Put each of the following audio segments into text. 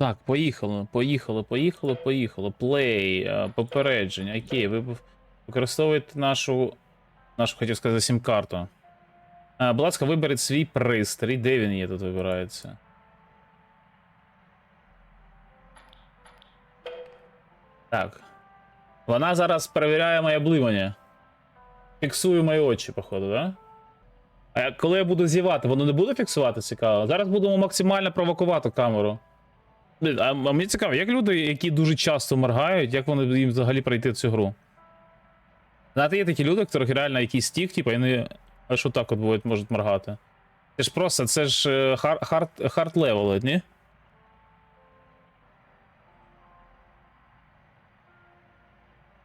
Так, поїхали, поїхали, поїхали, поїхали. Плей, е, попередження. Окей, ви використовуєте нашу. Нашу хотів сказати сім-карту. Е, Будь ласка, виберіть свій пристрій. Де він є тут вибирається? Так. Вона зараз перевіряє моє блимання. Фіксує мої очі, походу, да? А коли я буду зівати, воно не буде фіксувати цікаво. Зараз будемо максимально провокувати камеру. А, мені цікаво, як люди, які дуже часто моргають, як вони їм взагалі пройти цю гру? Знаєте, є такі люди, яких реально якийсь стік, типу, і вони аж отак от будуть, можуть моргати. Це ж просто, це ж е, хар- хард, хард левели, ні?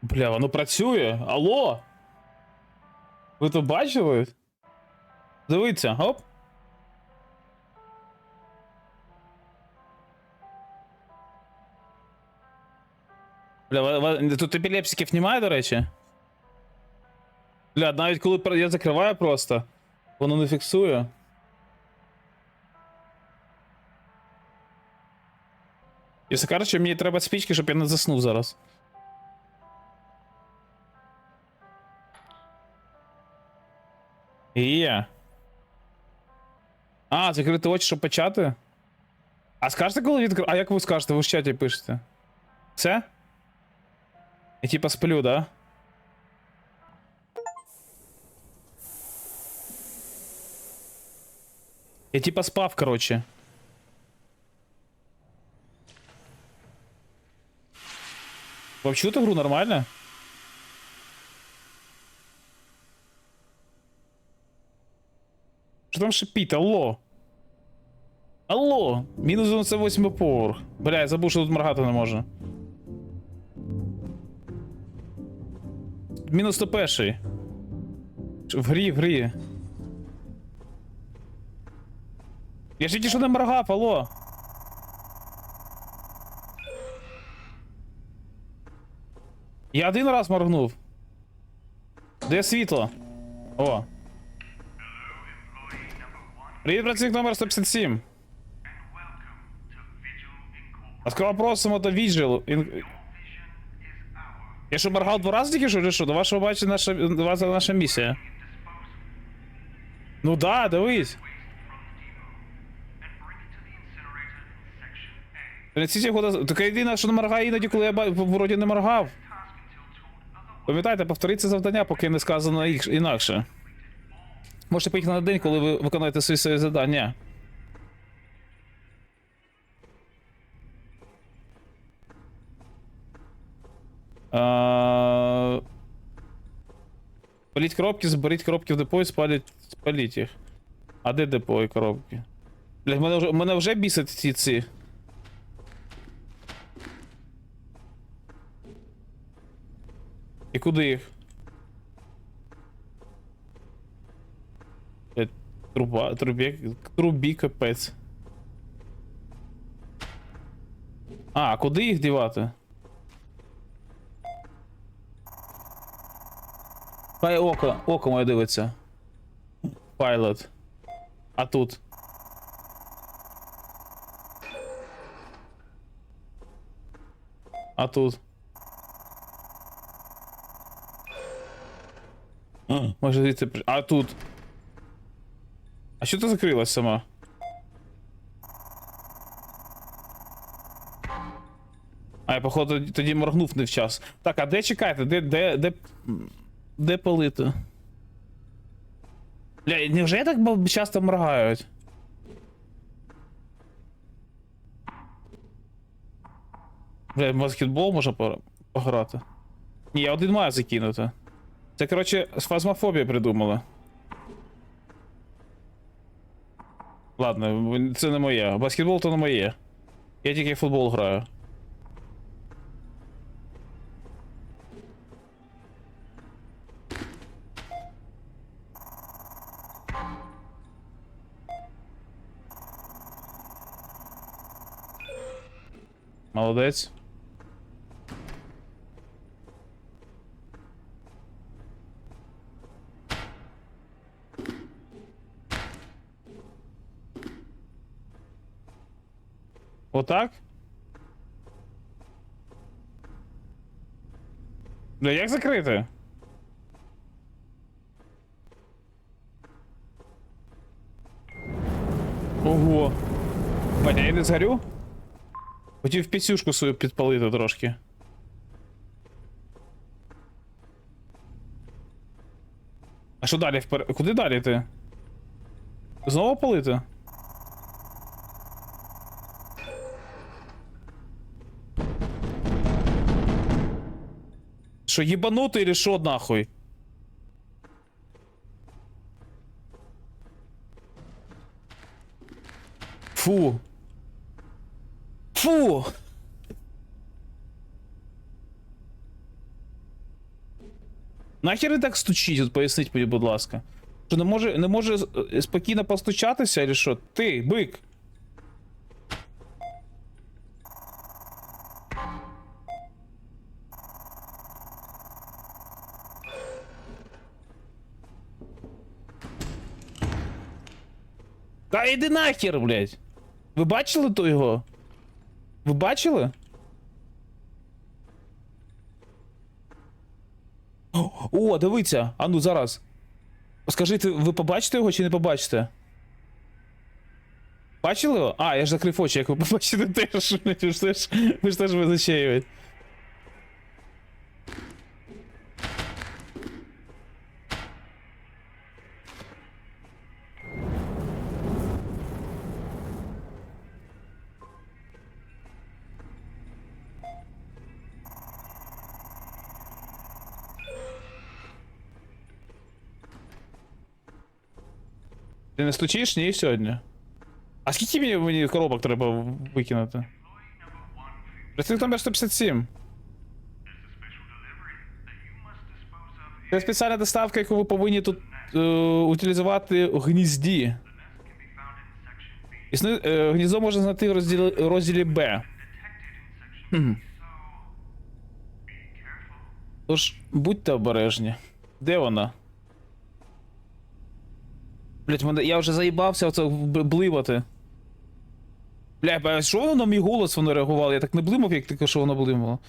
Бля, воно працює. Алло? Ви то бачили? Дивіться, оп. Бля, ва- ва- тут епілепсиків немає, до речі? Бля, навіть коли пр- я закриваю просто, воно не фіксує. Якщо кажучи, мені треба спічки, щоб я не заснув зараз. Є. А, закрити очі, щоб почати? А скажете, коли відкрив? А як ви скажете? Ви в чаті пишете? Все? Я типа сплю, да? Я типа спав, короче. Вы чью-то игру нормально? Що там шипить? Алло? Алло! Мінус 98 поверх. Бля, я забув, що тут моргати не можна. Мінус 101. В грі, в грі. Я ж тільки що не моргав, алло. Я один раз моргнув. Де світло? О. Привіт, працівник номер 157. Ласкаво просимо до Vigil. Я що моргав два рази тільки що, що? До вашого бачення наша, до вас наша місія. Ну да, дивись. Його до... Така єдина, що не моргає іноді, коли я вроді не моргав. Пам'ятайте, повторіть це завдання, поки не сказано інакше. Можете поїхати на день, коли ви виконуєте свої, свої завдання. А... Спаліть коробки, зберіть коробки в депо і спаліть, спаліть їх. А де депо і коробки? Бля, мене вже, мене вже бісять ці ці. І куди їх? Блядь, Труба, трубі, трубі капець. А, куди їх дівати? Хай око, око моє дивиться. Пайлот. А тут. А тут. А, може звідси. при- А тут. А що ти закрилась сама? А, я походу тоді моргнув не в час. Так, а де чекайте? Де, де, де. Де палити? Бля, невже так часто моргають? Бля, баскетбол можна пограти. Ні, я один маю закинути. Це, коротше, фазмофобія придумала. Ладно, це не моє. Баскетбол то не моє. Я тільки футбол граю. молодец. вот так? Да як закрити? Ого. Маня, я не згорю? Хотів пісюшку свою підпалити трошки. А що далі вперед? Куди далі ти? Знову палити? Що, єбанутий или що нахуй? Фу. Фу. Нахер він так стучить, от поясніть мені, будь ласка. Що не може, не може е, спокійно постучатися, или що? Ти, бик. Та іди нахер, блядь. Ви бачили то його? Ви бачили? О, дивіться. А ну зараз. Скажіть, ви побачите його чи не побачите? Бачили його? А, я ж закрив очі, як ви побачите теж, ви ж теж визначаєте. Ти не стучиш, ні, сьогодні? А скільки мені, мені коробок треба викинути? Працює номер 157. Це спеціальна доставка, яку ви повинні тут е, утилізувати у гнізді. Існує, е, гніздо можна знайти в розділі, розділі Б. Хм. Тож, будьте обережні. Де вона? Блять, я вже заїбався оце б- бливати. Бля, а що воно на мій голос воно реагувало? Я так не блимав, як тільки що воно блимало.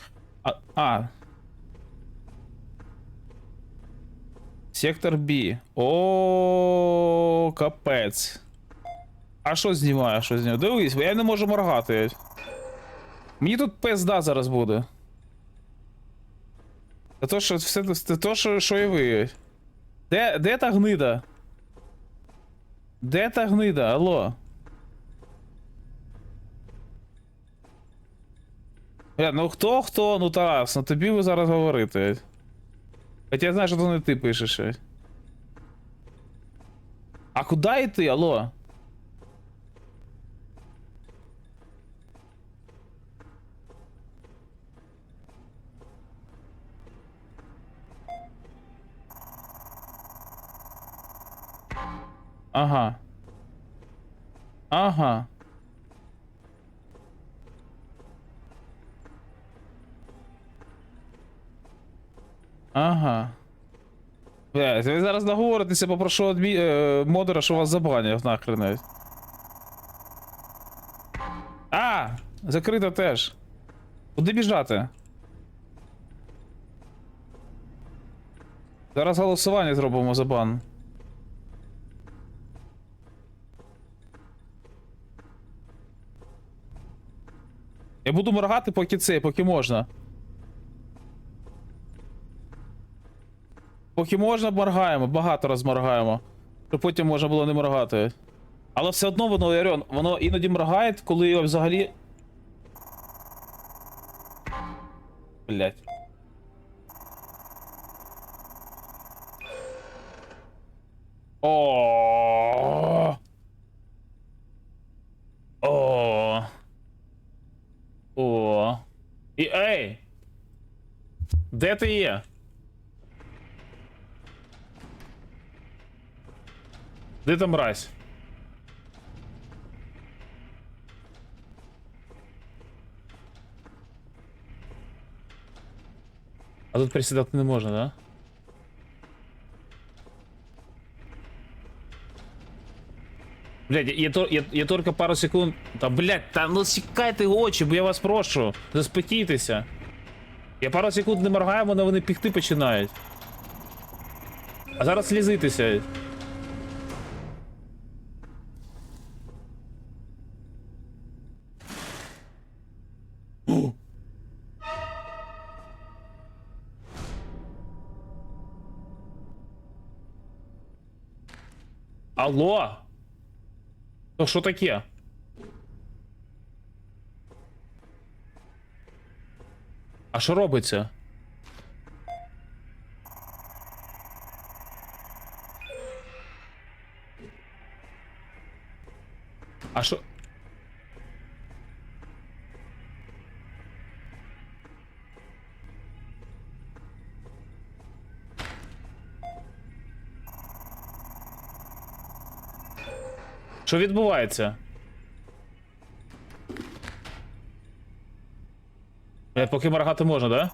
А. а. Сектор Б. О, капець. А що знімає, що знімає? Дивись, я не можу моргати. Мені тут пизда зараз буде. Це то, що все це то, що, що і ви. Де, де та гнида? Де та гнида? Алло? Бля, ну хто хто? Ну Тарас, ну тобі ви зараз говорити. Хоча я знаю, що то не ти пишеш. А куди йти, алло? Ага. Ага. Ага. Блядь, ви зараз наговоритеся, попрошу адмі... е, модера, що вас забанять нахрен. А! Закрито теж. Куди біжати? Зараз голосування зробимо за бан. Я буду моргати, поки це, поки можна. Поки можна, моргаємо, багато раз моргаємо. Щоб потім можна було не моргати. Але все одно воно, Ярон, воно іноді моргає, коли його взагалі. Блять. Де ти є? Де там мразь? А тут присідати не можна, да? Блядь, я, я, я, я только пару секунд. Та блядь, та ну сікайте очі, бо я вас прошу. Заспокійтеся. Я пару секунд не моргаю, вони вони пікти починають. А зараз слізитися. Алло? То що таке? А що робиться? А що? Що відбувається? Е, поки моргати можна, да?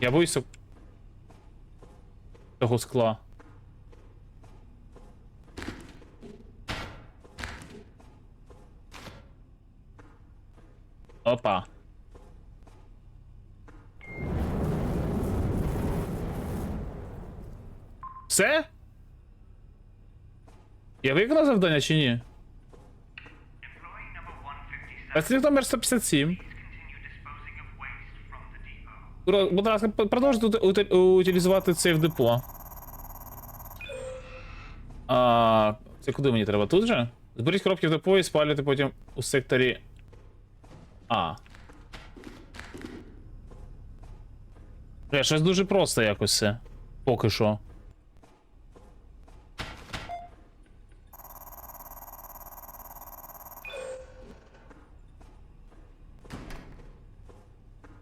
Я боюся того скла. Опа. Все? Я виконав завдання чи ні? Employee number 157, Працівник номер 157. continue disposing of waste from the depot. Ура, Будь ласка, продовжуйте ути- ути- утилізувати це в депо. А, це куди мені треба? Тут же? Зберіть коробки в депо і спалюйте потім у секторі. А. Бля, щось дуже просто якось це. Поки що.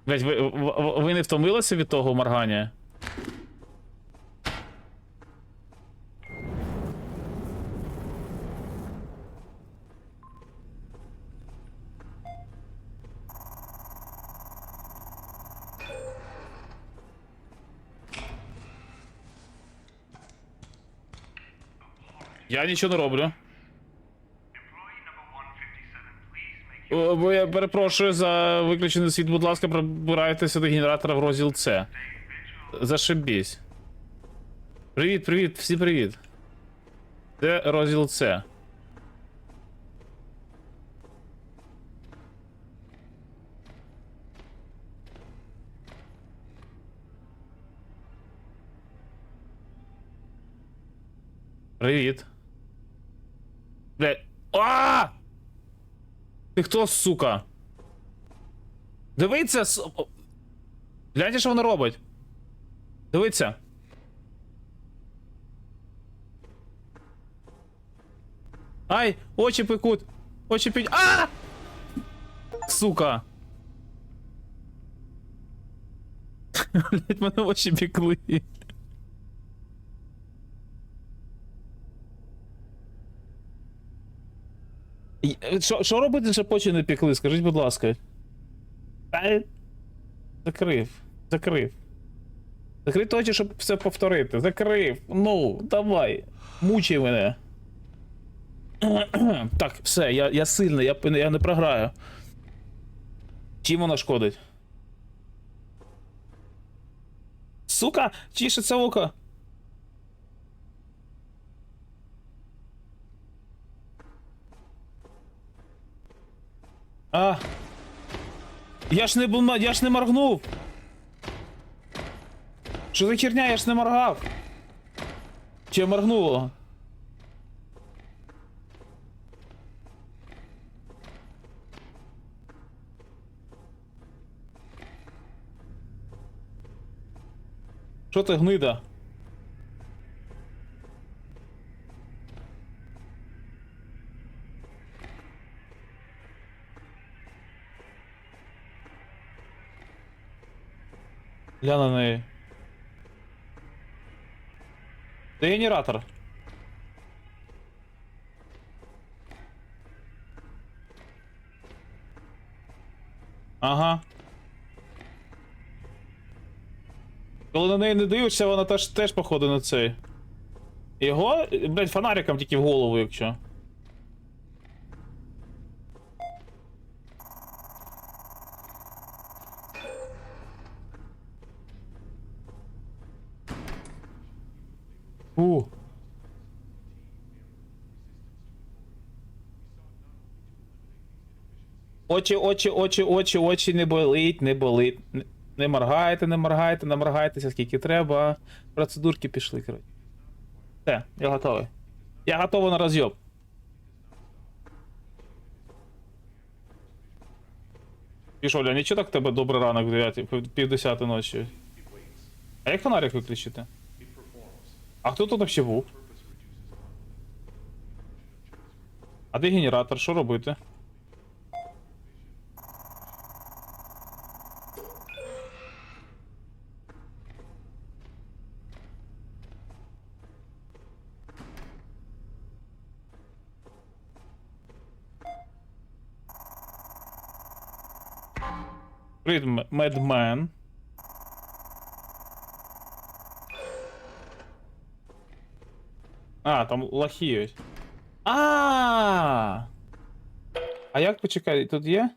Блять, ви, ви, не втомилися від того моргання? Я нічого не роблю. О, Бо я перепрошую за виключений світ, будь ласка, пробирайтеся до генератора в розділ С. Зашибісь. Привіт, привіт, всі привіт. Це розділ С. Привіт. Блядь. А! Ти хто, сука? Дивіться, с... о- Гляньте, що вона робить. Дивіться. Ай, очі пекуть. Очі пекуть. А! Сука. Блять, мене очі пекли. Що, що робити, щоб очі не пекли? Скажіть, будь ласка. Та... Закрив. Закрив. Закрити очі, щоб все повторити. Закрив. Ну, давай. Мучай мене. Так, все, я, я сильний, я, я не програю. Чим вона шкодить? Сука, чішеться око. А. Я ж не був, я ж не моргнув. Що за херня, я ж не моргав. Чи моргнуло? Що ти гнида? Глянь на неї. Де генератор? Ага. Коли на неї не дивишся, вона теж, теж походу на цей. Його, блядь, фонариком тільки в голову, якщо. Фу. Очі, очі, очі, очі, очі не болить, не болить. Не моргайте, не моргайте, не моргайтеся, скільки треба. Процедурки пішли, коротше. Все, я готовий. Я готовий на розйоб. Пішоля, нічого так тебе добрий ранок в 9, пів 10 ночі. А як фонарик виключити? А хто тут взагалі був? А де генератор? Що робити? Привіт, Медмен. А, там лохи ось. А. А як почекай, тут є?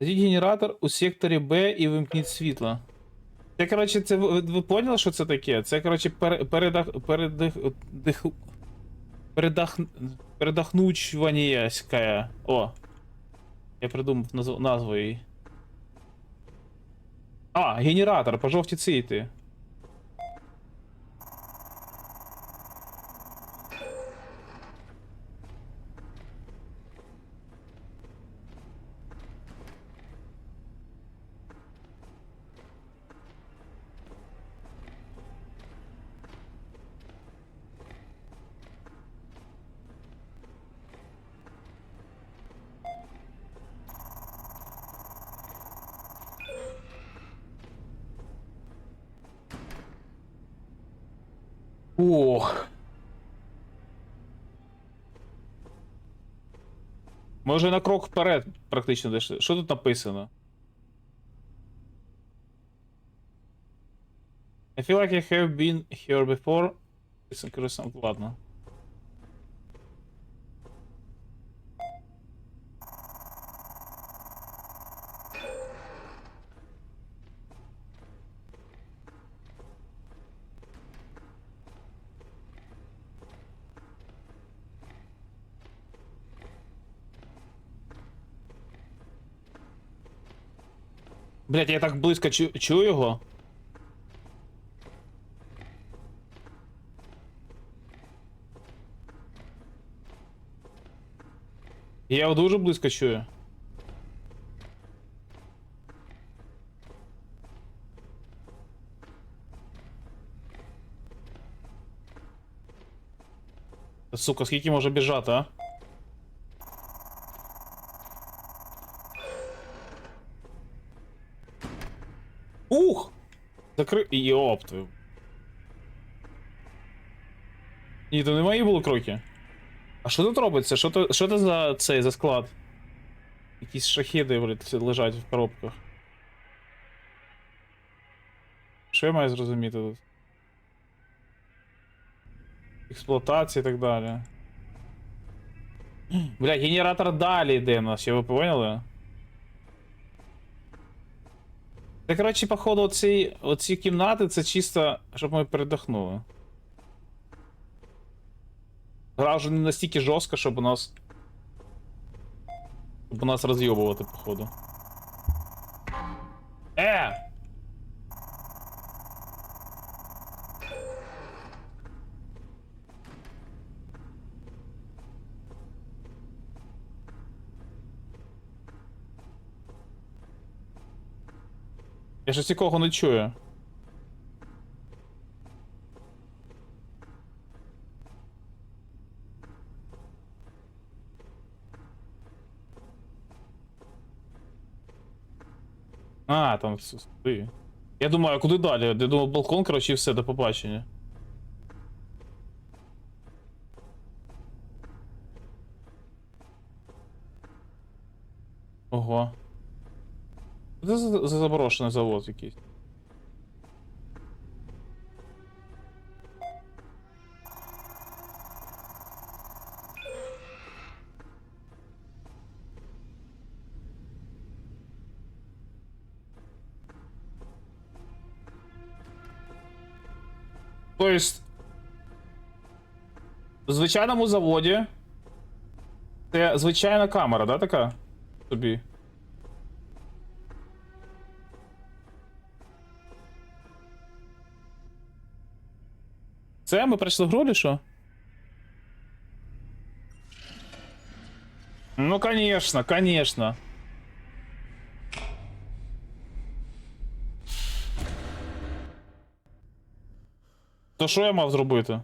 Зайдіть генератор у секторі Б і вимкніть світло. Це, коротше, це ви, поняли, що це таке? Це, коротше, пере, передах, передих, дих, передах, передохнучваніяська. О. Я придумав назв, назву її. А, генератор, по жовтій цвіти. Ох. Може на крок вперед практично дійшли. Що тут написано? I feel like I have been here before. Ладно. Блять, я так близько чу чую його. Я його дуже близько чую. Сука, скільки може біжати, а? Закрив. Йоп твою. Ні, то не мої були кроки. А що тут робиться? Що то, що за цей за склад? Якісь шахіди, блядь, лежать в коробках. Що я маю зрозуміти тут? Експлуатація і так далі. Бля, генератор далі йде у нас, я ви поняли? Це, коротше, походу, оці, оці кімнати це чисто, щоб ми передохнули. Гра вже не настільки жорстка, щоб у нас. Щоб у нас розйобувати, походу. Е! Я щось нікого не чую. А, там сюди. Я думаю, а куди далі? Я думав, балкон, коротше, і все, до побачення. Заброшений завод якийсь. То есть, в звичайному заводі це звичайна камера, да, така? тобі. Це ми пройшли гру, чи що? Ну, конечно, конечно. То що я мав зробити?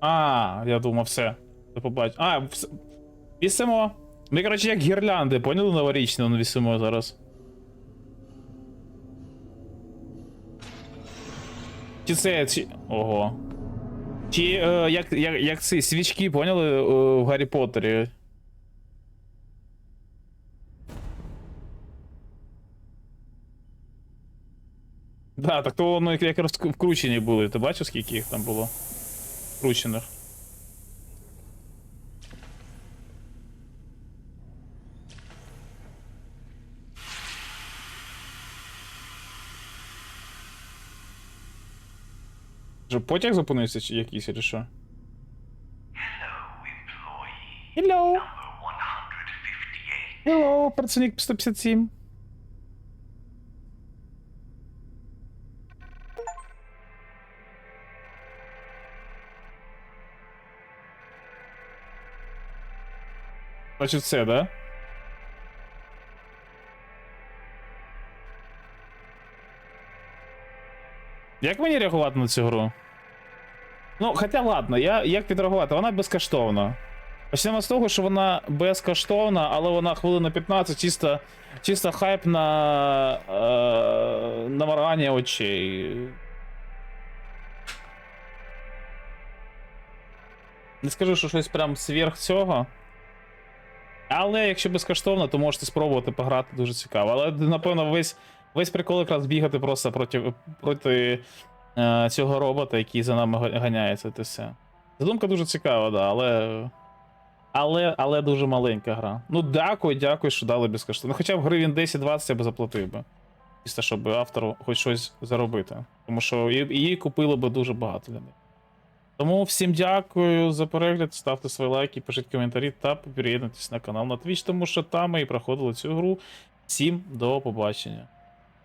А, я думав, все. До побачення. А, все. Вісимо. Ми, коротше, як гірлянди, поняли новорічні, вісимо зараз. Чи це. Чи... Ого. Чи е, як, як, як ці свічки, поняли е, в Гаррі Поттері? Да, так то воно як- якраз вкручені були. Ти бачив, скільки їх там було? Вкручених. Вже потяг зупинився чи якийсь, чи що? Hello. Hello, працівник 157. Значить, це, да? Як мені реагувати на цю гру? Ну, хоча ладно, я як відреагувати? Вона безкоштовна. Почнемо з того, що вона безкоштовна, але вона хвилина 15 чисто, чисто хайп на, е, на моргання очей. Не скажу, що щось прям сверх цього. Але якщо безкоштовно, то можете спробувати пограти дуже цікаво. Але напевно весь, весь прикол якраз бігати просто проти, проти е, цього робота, який за нами ганяється, це все. Задумка дуже цікава, да, але. Але, але дуже маленька гра. Ну, дякую, дякую, що дали безкоштовно. Ну, хоча б гривень 10-20 я би заплатив би. Чисто, щоб автору хоч щось заробити. Тому що її купили би дуже багато людей. Тому всім дякую за перегляд, ставте свої лайки, пишіть коментарі та приєднуйтесь на канал на Twitch, тому що там ми і проходили цю гру. Всім до побачення.